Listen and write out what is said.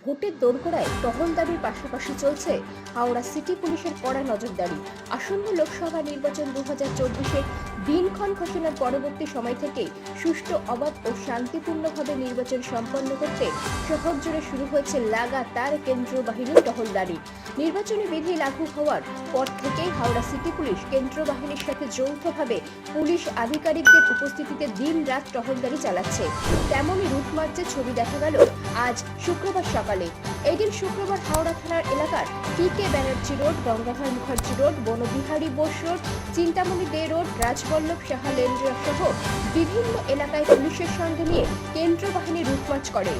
ভোটের দোরগোড়ায় টহলদারির পাশাপাশি চলছে হাওড়া সিটি পুলিশের কড়া নজরদারি। আসন্ন লোকসভা নির্বাচন দু হাজার চব্বিশের দিনক্ষণ ঘোষণার পরবর্তী সময় থেকে সুষ্ঠু, অবাধ ও শান্তিপূর্ণভাবে নির্বাচন সম্পন্ন করতে শহর জুড়ে শুরু হয়েছে লাগাতার কেন্দ্রীয় বাহিনীর টহলদারি নির্বাচনী বিধি লাগু হওয়ার পর থেকেই হাওড়া সিটি পুলিশ কেন্দ্রীয় বাহিনীর সাথে যৌথভাবে পুলিশ আধিকারিকদের উপস্থিতিতে দিন রাত টহলদারি চালাচ্ছে। তেমনই রুট মার্চের ছবি দেখা গেল, আজ শুক্রবার সকালে। এদিন শুক্রবার হাওড়া থানার এলাকার T K Banerjee road, Gangadhar Mukherjee road, Banabihari Bose road, Chintamani De road, Rajballabh Saha lane সহ বিভিন্ন এলাকায় পুলিশের সঙ্গে নিয়ে কেন্দ্র বাহিনী রুটমার্চ করে।